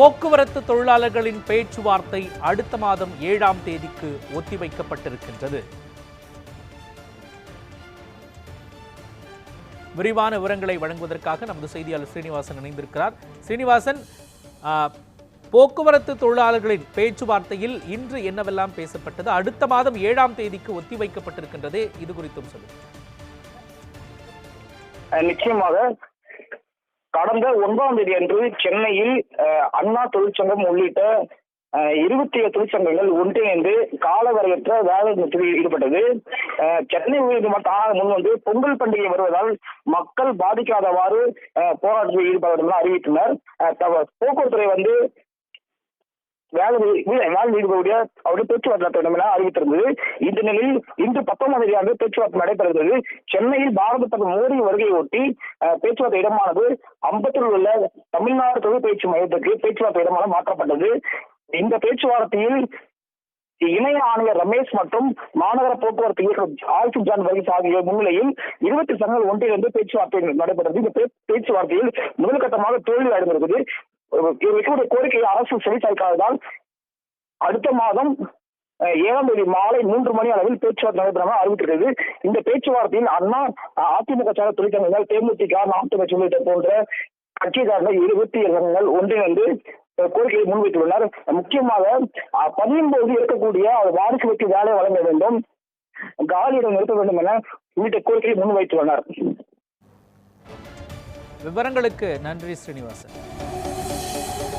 போக்குவரத்து தொழிலாளர்களின் பேச்சுவார்த்தை அடுத்த மாதம் ஏழாம் தேதிக்கு ஒத்திவைக்கப்பட்டிருக்கின்றது. விரிவான விவரங்களை வழங்குவதற்காக நமது செய்தியாளர் ஸ்ரீனிவாசன் இணைந்திருக்கிறார். ஸ்ரீனிவாசன் போக்குவரத்து தொழிலாளர்களின் பேச்சுவார்த்தையில் இன்று என்னவெல்லாம் பேசப்பட்டது? அடுத்த மாதம் ஏழாம் தேதிக்கு ஒத்திவைக்கப்பட்டிருக்கின்றது இது குறித்தும் சொல்லுங்கள். நிச்சயமாக கடந்த ஒன்பதாம் தேதி அன்று சென்னையில் அண்ணா தொழிற்சங்கம் உள்ளிட்ட இருபத்தி ஏழு தொழிற்சங்கங்கள் ஒன்றிணைந்து காலவரையற்ற வேலை நிறுத்தத்தில் ஈடுபட்டது சென்னை உயர்நீதிமன்ற ஆணையம் முன் வந்து பொங்கல் பண்டிகை வருவதால் மக்கள் பாதிக்காதவாறு போராட்டத்தில் ஈடுபட அறிவித்தனர் போக்குவரத்துறை வந்து வேலை வேலை ஈடுபடக்கூடிய அவருடைய பேச்சுவார்த்தை நடத்த என அறிவித்திருந்தது. இந்த நிலையில் இன்று பத்தொன்பதாம் தேதி பேச்சுவார்த்தை நடைபெறுகிறது. சென்னையில் பாரத பிரதமர் மோடி வருகையை ஒட்டி பேச்சுவார்த்தை இடமானது அம்பத்தூரில் உள்ள தமிழ்நாடு தொழில் பயிற்சி மையத்துக்கு பேச்சுவார்த்தை இடமாக மாற்றப்பட்டது. இந்த பேச்சுவார்த்தையில் இணைய ஆணையர் ரமேஷ் மற்றும் மாநகர போக்குவரத்து இயக்குநர் ஆரிஃப் ஜான் வரிஸ் ஆகிய முன்னிலையில் இருபத்தி சங்கங்கள் ஒன்றிலிருந்து பேச்சுவார்த்தை நடைபெற்றது. இந்த பேச்சுவார்த்தையில் முதல் கட்டமாக தோல்வி அடைந்திருக்குது எங்களுடைய வைக்கக்கூடிய கோரிக்கையை அரசு செவிசாய்க்காததால் அடுத்த மாதம் ஏழாம் தேதி மாலை மூன்று மணி அளவில் பேச்சுவார்த்தை நடைபெறாம அறிவித்திருக்கிறது. இந்த பேச்சுவார்த்தையில் அண்ணா அதிமுக சார்ந்த தொழிற்சங்கங்கள் தேமுதிக நாட்டு கட்சி உள்ளிட்ட போன்ற கட்சிக்காரர்கள் இருபத்தி இரங்கங்கள் சங்கங்கள் ஒன்றிணைந்து கோரிக்கையை முன்வைத்துள்ளனர். முக்கியமாக அஹ், பதியும் போது இருக்கக்கூடிய வாரிசுகளுக்கு வேலை வழங்க வேண்டும் காலியிடம் நிறுத்த வேண்டும் என உள்ளிட்ட கோரிக்கையை முன்வைத்துள்ளனர். விவரங்களுக்கு நன்றி ஸ்ரீனிவாசன். Thank you.